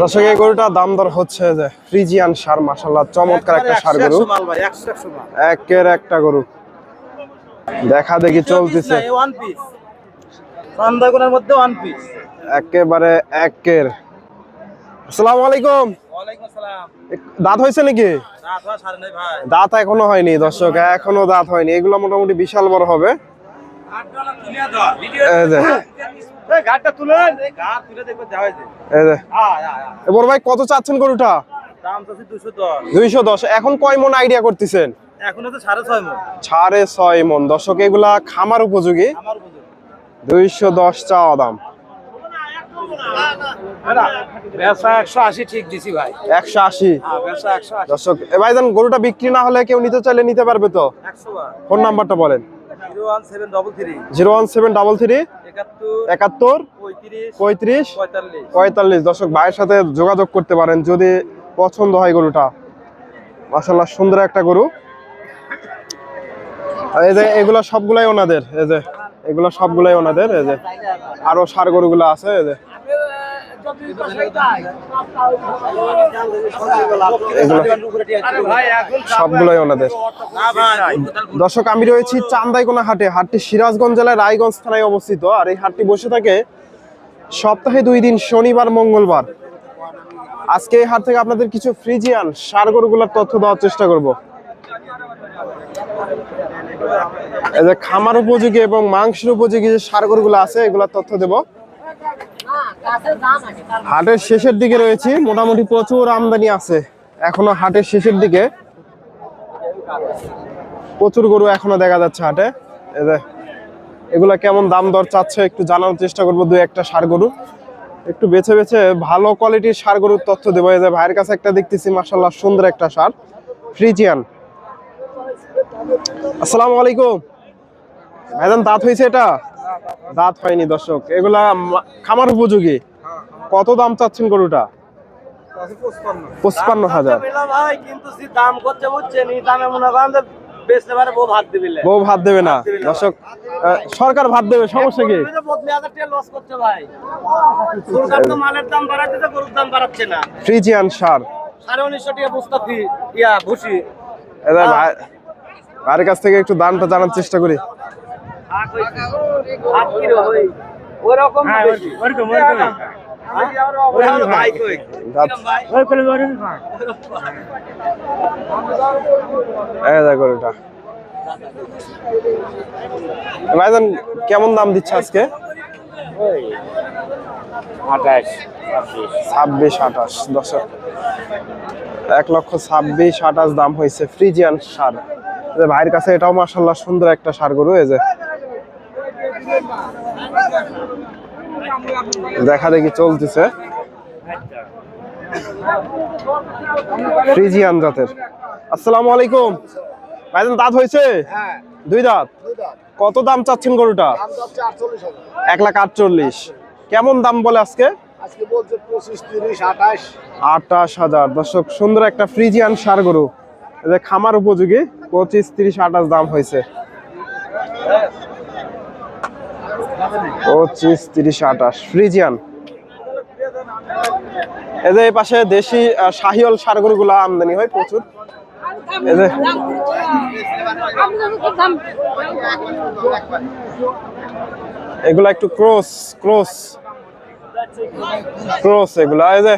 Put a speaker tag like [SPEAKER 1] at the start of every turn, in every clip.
[SPEAKER 1] দর্শক এই গরুটা দাম দর হচ্ছে যে ফ্রিজিয়ান সার মাসাল্লাহ চমৎকার একটা সার গরু। একের একটা গরু। দেখা দেখি চলতেছে।
[SPEAKER 2] ওয়ান মধ্যে ওয়ান পিস
[SPEAKER 1] একেবারে একের। আসসালামু আলাইকুম। দাঁত হয়েছে নাকি? দাঁত এখনও হয়নি দর্শক এখনও দাঁত হয়নি। এগুলো মোটামুটি বিশাল বড় হবে।
[SPEAKER 2] ঘাটটা ঘাট তুলে দেখবে দেওয়া হয়েছে
[SPEAKER 1] বড় ভাই কত চাচ্ছেন গরুটা? দুইশো দশ। এখন কয় মন আইডিয়া করতেছেন?
[SPEAKER 2] সাড়ে ছয় মন।
[SPEAKER 1] দর্শক এগুলা খামার উপযোগী? দুইশো দশ চাওয়া দাম। দর্শক এ ভাইজান গরুটা বিক্রি না হলে কেউ নিতে চাইলে নিতে পারবে তো? ফোন নাম্বারটা বলেন।
[SPEAKER 2] Zero one seven double three. একাত্তর পঁয়ত্রিশ পঁয়তাল্লিশ।
[SPEAKER 1] দর্শক ভাইয়ের সাথে যোগাযোগ করতে পারেন যদি পছন্দ হয় গরুটা। মাসাল্লাহ সুন্দর একটা গরু। এই যে এগুলো সবগুলাই ওনাদের এই যে এগুলো সবগুলাই ওনাদের এই যে আরও সার গরুগুলো আছে এই যে। সবগুলাই ওনাদের। দর্শক, আমি রয়েছি চান্দাইকোনা হাটে হাটটি সিরাজগঞ্জ জেলার রায়গঞ্জ থানায় অবস্থিত। আর এই হাটটি বসে থাকে সপ্তাহে দুই দিন, শনিবার, মঙ্গলবার। আজকে এই হাট থেকে আপনাদের কিছু ফ্রিজিয়ান সার গরুগুলোর তথ্য দেওয়ার চেষ্টা করব। এই যে খামার উপযোগী এবং মাংসের উপযোগী যে সার গরুগুলো আছে, এগুলোর তথ্য দেব। হাটের শেষের দিকে রয়েছি। মোটামুটি প্রচুর আমদানি আছে। এখনও হাটের শেষের দিকে। প্রচুর গরু এখনও দেখা যাচ্ছে হাটে। এগুলা কেমন দাম দর চাচ্ছে একটু জানানোর চেষ্টা করব দু একটা সার গরু। একটু বেছে বেছে ভালো কোয়ালিটির সার গরুর তথ্য দেবো। এই যে, ভাইয়ের কাছে একটা দেখতেছি মাসাল্লাহ সুন্দর একটা সার, ফ্রিজিয়ান। আসসালামু আলাইকুম। ভাইজান, দাঁত হয়েছে এটা? দাঁত হয়নি দর্শক। এগুলা খামার উপযোগী। কত দাম চাচ্ছেন গরুটা? পঁচপান্ন হাজার।
[SPEAKER 2] বউ ভাত
[SPEAKER 1] দেবে না দর্শক। সরকার ভাত দেবে সমস্যা কি? Friesian sir. ভাইয়ের কাছ থেকে একটু দামটা জানার চেষ্টা করি।
[SPEAKER 2] আট কিলো হই ওরকম ওরকম ওরকম
[SPEAKER 1] ভাইজান কেমন দাম দিচ্ছে আজকে?
[SPEAKER 2] আঠাশ।
[SPEAKER 1] ছাব্বিশ আঠাশ দশক এক লক্ষ ছাব্বিশ আঠাশ দাম হয়েছে ফ্রিজিয়ান সার। ভাইয়ের কাছে এটাও মাসাল্লাহ সুন্দর একটা সার গরু এই যে। দেখা দেখি চলতেছে। ফ্রিজিয়ান জাতের। আসসালামু আলাইকুম। ভাইজান দাঁত হয়েছে?
[SPEAKER 2] হ্যাঁ।
[SPEAKER 1] দুই দাঁত? কত দাম চাচ্ছেন গরুটা? এক লাখ আটচল্লিশ। কেমন দাম বলে আজকে? আটাশ হাজার। দর্শক সুন্দর একটা ফ্রিজিয়ান সার গরু। খামার উপযোগী পঁচিশ তিরিশ আঠাশ দাম হয়েছে। পঁচিশ তিরিশ আঠাশ। ফ্রিজিয়ান। এই যে এই পাশে দেশি শাহিওল আমদানি হয় প্রচুর। এই যে এগুলা একটু ক্রস ক্রস। ক্রস এগুলা। এই যে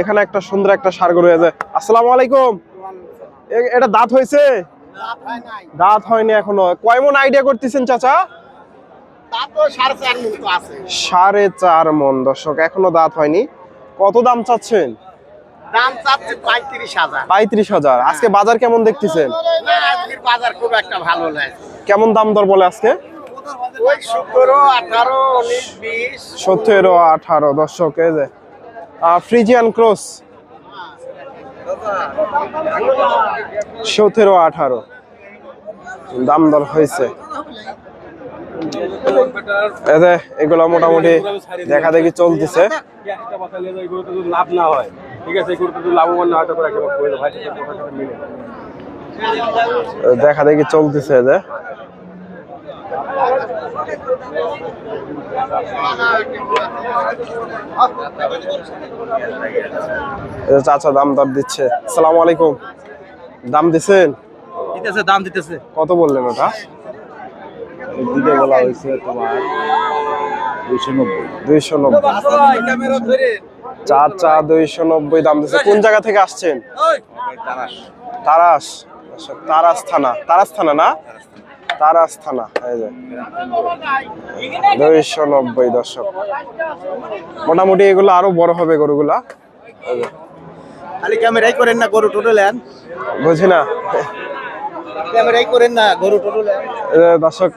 [SPEAKER 1] এখানে একটা সুন্দর একটা সার গরু এই যে। আসসালামু আলাইকুম। এটা দাঁত হয়েছে? দাঁত হয়নি এখনও। কয় মন আইডিয়া করতেছেন চাচা? সাড়ে চার মন দর্শক এখনও দাঁত হয়নি। কত দাম চাচ্ছেন?
[SPEAKER 2] দাম চাচ্ছে পঁয়ত্রিশ হাজার।
[SPEAKER 1] পঁয়ত্রিশ হাজার। আজকে বাজার কেমন দেখতেছেন?
[SPEAKER 2] বাজার খুব একটা ভালো নয়
[SPEAKER 1] কেমন দাম দর বলে আজকে?
[SPEAKER 2] সতেরো আঠারো
[SPEAKER 1] দর্শক এই যে ফ্রিজিয়ান ক্রস। সতেরো আঠারো। দাম দর হয়েছে। এগুলো মোটামুটি দেখা দেখি চলতেছে।
[SPEAKER 3] লাভ না হয় ঠিক আছে লাভবান না হয়
[SPEAKER 1] দেখা দেখি চলতেছে যে চাচা দাম দর দিচ্ছে। সালাম আলাইকুম। দাম
[SPEAKER 2] দিতেছে দাম দিতেছে।
[SPEAKER 1] কত বললেন ওটা?
[SPEAKER 2] দিতে বলা হয়েছে তোমার দুইশো নব্বই।
[SPEAKER 1] দুইশো নব্বই। চাচা দুইশো নব্বই দাম দিচ্ছে কোন জায়গা থেকে আসছেন? তারাস। আচ্ছা, তারাস থানা তারাস থানা না? তারাস থানা এই যে। দুইশো নব্বই দর্শক। মোটামুটি এগুলো আরও বড় হবে গরুগুলা।
[SPEAKER 2] খালি ক্যামেরাই করেন না গরু টোটো লেন
[SPEAKER 1] বুঝি না।
[SPEAKER 2] ক্যামেরাই করেন না গরু
[SPEAKER 1] দর্শক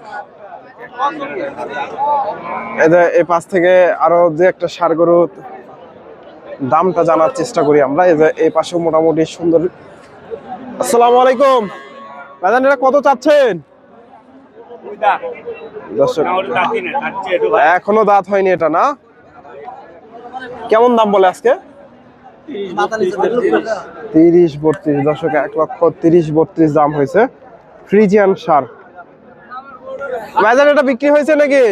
[SPEAKER 1] এই পাশ থেকে আরও যে একটা সার গরু দামটা জানার চেষ্টা করি আমরা। এই পাশেও মোটামুটি সুন্দর। আসসালামু আলাইকুম। এটা কত চাচ্ছেন? দর্শক এখনও দাঁত হয়নি এটা না? কেমন দাম বলে আজকে? তিরিশ বত্রিশ দশক এক লক্ষ তিরিশ বত্রিশ দাম হয়েছে। ফ্রিজিয়ান সার ভাইজান এটা বিক্রি হয়েছে নাকি?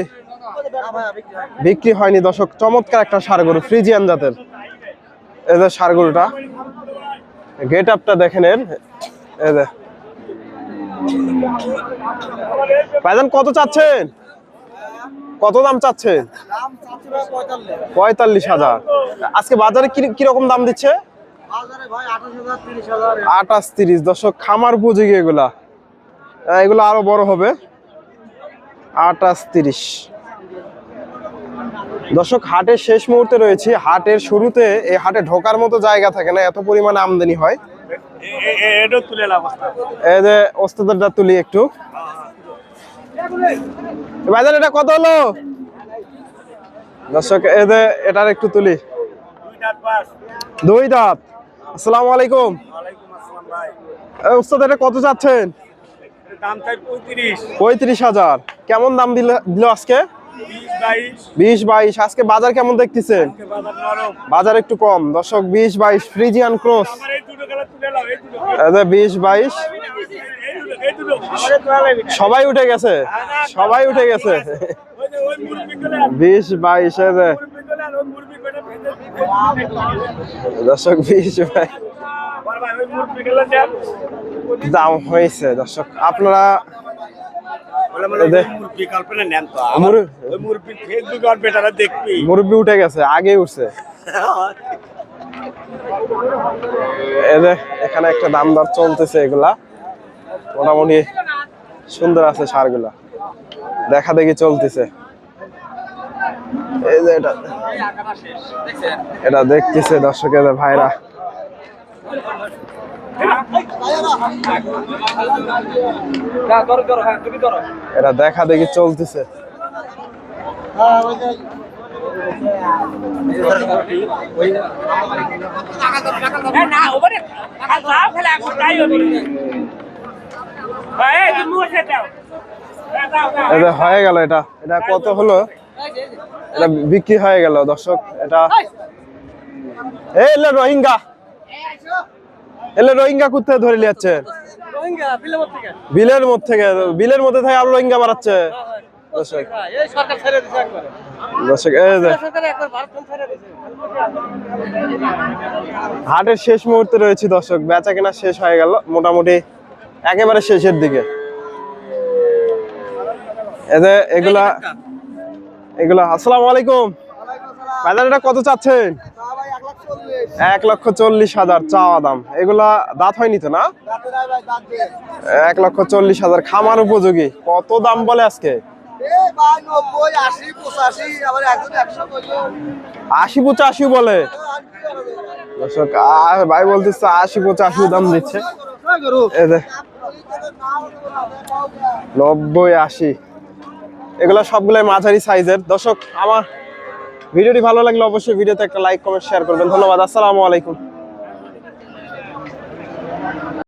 [SPEAKER 1] বিক্রি হয়নি দর্শক চমৎকার একটা সার গরু ফ্রিজিয়ান জাতের। এই যে সার গরুটা গেট আপটা দেখেন এর এই যে। ভাইজান কত চাচ্ছেন? কত দাম চাচ্ছেন? পঁয়তাল্লিশ হাজার। আজকে বাজারে কি কীরকম দাম দিচ্ছে? আঠাশ তিরিশ দশক খামার উপযোগী এগুলা। এগুলো আরও বড় হবে। আটাশ তিরিশ। দর্শক হাটের শেষ মুহূর্তে রয়েছে। হাটের শুরুতে এই হাটে ঢোকার মতো জায়গা থাকে না এত পরিমাণে আমদানি হয়। এই যে ওস্তাদারটা তুলি একটু। ভাইজান এটা কত হলো? দর্শক এই যে এটার একটু তুলি। দুই দাঁত। আসসালামু আলাইকুম। ওস্তাদ এটা কত চাচ্ছেন? পঁয়ত্রিশ। হাজার। কেমন দাম দিল দিল আজকে? বিশ বাইশ। আজকে বাজার কেমন দেখতেছেন? বাজার একটু কম। দর্শক বিশ বাইশ ফ্রিজিয়ান ক্রস। বিশ বাইশ। সবাই উঠে গেছে? সবাই উঠে গেছে? বিশ বাইশ দর্শক বিশ বাইশ। দাম হয়েছে দর্শক। আপনারা মুর- মুরব্বি উঠে গেছে আগে উঠছে। এখানে একটা দাম দর চলতেছে এগুলা। মোটামুটি সুন্দর আছে সারগুলা। দেখা দেখি চলতেছে। এই যে এটা। এটা দেখতেছে দর্শকের ভাইরা। এটা দেখা দেখি চলতেছে। এটা হয়ে গেল এটা। এটা কত হলো? এটা বিক্রি হয়ে গেল, দর্শক, এটা এই এলে রোহিঙ্গা। এলে রোহিঙ্গা কোথায় ধরে নিয়ে বিলের মধ্যে থেকে? বিলের মধ্যে থেকে আর রোহিঙ্গা মারাচ্ছে দর্শক। দর্শক এই যে। হাটের শেষ মুহূর্তে রয়েছে দর্শক বেচা কেনা শেষ হয়ে গেল মোটামুটি একেবারে শেষের দিকে। এদের এগুলা এগুলা আসসালামু আলাইকুম। বাজার এটা কত চাচ্ছেন? এক লক্ষ চল্লিশ হাজার চাওয়া দাম। এগুলা দাঁত হয়নি তো না? এক লক্ষ চল্লিশ হাজার খামার উপযোগী। কত দাম বলে আজকে? আশি পঁচাশি বলে। দর্শক ভাই বলতেছে আশি পঁচাশি দাম দিচ্ছে। নব্বই আশি। এগুলো সবগুলাই মাঝারি সাইজের দর্শক, আমার ভিডিওটি ভালো লাগলে অবশ্যই ভিডিওতে একটা লাইক কমেন্ট শেয়ার করবেন। ধন্যবাদ আসসালামু আলাইকুম।